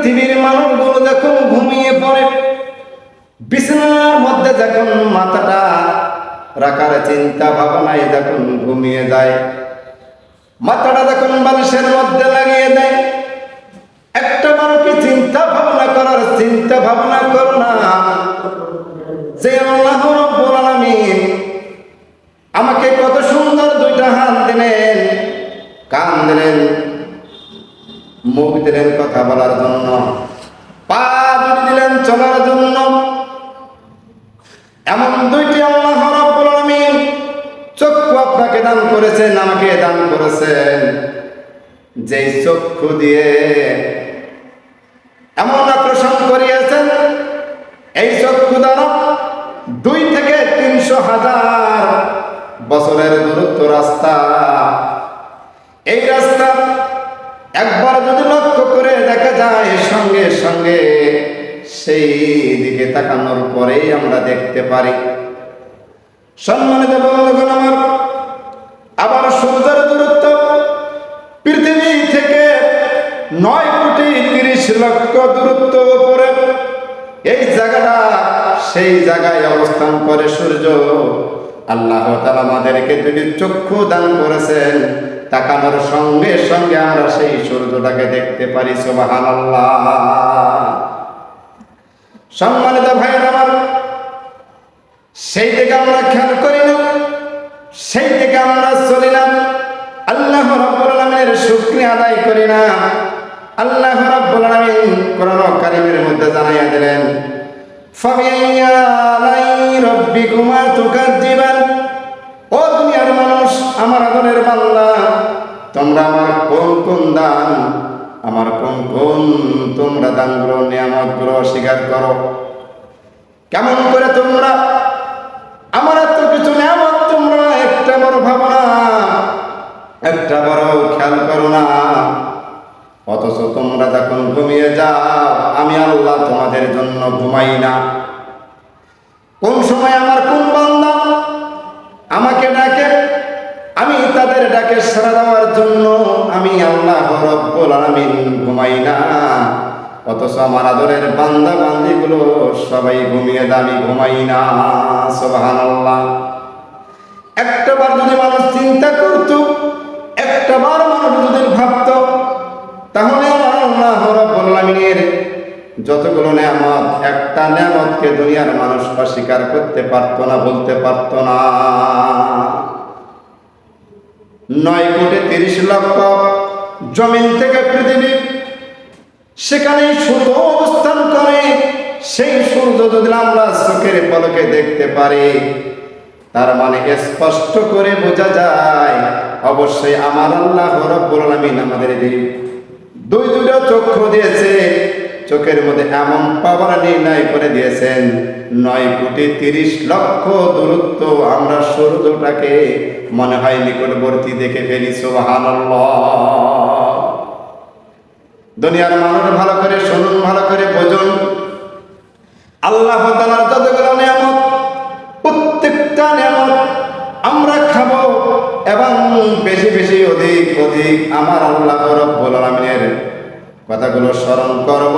পৃথিবীর মানুষগুলো যখন ঘুমিয়ে পড়ে, বিছানার মধ্যে যখন মাথাটা রাখার চিন্তা ভাবনায় যখন ঘুমিয়ে যায়, মাথাটা যখন মানুষের মধ্যে লাগিয়ে দেয়, একটা মানুষকে চিন্তা ভাবনা করার চিন্তা ভাবনা করো না, যে আল্লাহ দিলেন কথা বলার জন্য। পা দুটি দিলেন চলার জন্য। এমন দুইটি আল্লাহ আলামিন চক্ষু আপনাকে দান করেছেন, আমাকে দান করেছেন। চক্ষু দিয়ে এমন আকর্ষণ করিয়েছেন, এই চক্ষু দ্বারা দুই থেকে তিনশো হাজার বছরের দূরত্ব রাস্তা। এই রাস্তা একবার যদি যায় সঙ্গে সঙ্গে। সেই দিকে তাকানোর পরেই আমরা দেখতে পারি, সম্মানিত বন্ধুগণ আমার, আবার সূর্যের দূরত্ব। পৃথিবী থেকে নয় কোটি তিরিশ লক্ষ দূরত্ব উপরে। এই জায়গাটা সেই জায়গায় অবস্থান করে সূর্য। আল্লাহ তালা আমাদেরকে যদি চক্ষু দান করেছেন তাকানোর সঙ্গে সঙ্গে আমরা সেই সূর্যটাকে দেখতে পারি সম্মানিত ভাইয়ের আমার, সেই দিকে আমরা খেয়াল করি না, সেই দিকে আমরা চলি না। আল্লাহ রাব্বুল শুকরিয়া আদায় করি না। আল্লাহ কারীমের মধ্যে জানাইয়া দিলেন, ফাবিআইয়ি আলাই রাব্বিকুমা দুনিয়ার মানুষ আমার আদরের বান্দা তোমরা আমার কোন কোন দান, আমার কোন কোন তোমরা দানগুলো, নিয়ামতগুলো অস্বীকার করো? কেমন করে তোমরা? আমার এত কিছু নিয়ামত তোমরা, একটা বড় ভাবনা একটা বড় খেয়াল করো না। অথচ তোমরা যখন ঘুমিয়ে যাও, আমি আল্লাহ তোমাদের জন্য ঘুমাই না। কোন সময় আমার কোন বান্দা আমাকে সাড়া দেওয়ার জন্য আমি আল্লাহ রব্বুল আলামিন ঘুমাই না। অথচ আমার আদরের বান্দা বান্দিগুলো সবাই ঘুমিয়ে দামি ঘুমাই না। সুবহানাল্লাহ। একটা বার যদি মানুষ চিন্তা করত, একটা বার মানুষ যদি ভাবত, তাহলে আমার আল্লাহ রব্বুল আলামিনের যতগুলো নিয়ামত, একটা নিয়ামতকে দুনিয়ার মানুষ অস্বীকার করতে পারতো না, বলতে পারতো না। নয় কোটি তিরিশ লক্ষ জমিন থেকে পৃথিবী সেখানে সূর্য অবস্থান করে, সেই সূর্য যদি আমরা চোখের পলকে দেখতে পারি, তার মানে স্পষ্ট করে বোঝা যায়, অবশ্যই আমার আল্লাহ রব্বুল আলামিন আমাদের দুই দুটো চক্ষু দিয়েছে। চোখের মধ্যে এমন পাওয়ার নির্ণয় করে দিয়েছেন, নয় কোটি তিরিশ লক্ষ দূরত্ব আমরা সূর্যটাকে মনে হয় নিকটবর্তী দেখে ফেলি, সুবহানাল্লাহ। দুনিয়ার মানুষ ভালো করে শুনুন, ভালো করে বুঝুন। আল্লাহ তাআলার যতগুলো নিয়ামত, প্রত্যেকটা নিয়ামত আমরা খাব, এবং বেশি বেশি অধিক অধিক আমার আল্লাহ রব্বুল আলামিনের কথাগুলো স্মরণ করব।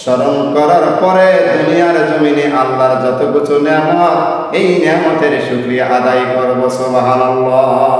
স্মরণ করার পরে দুনিয়ার জমিনে আল্লাহর যত কিছু নিয়ামত, এই নেমতের শুক্রিয়া আদায় করব, সুবহানাল্লাহ।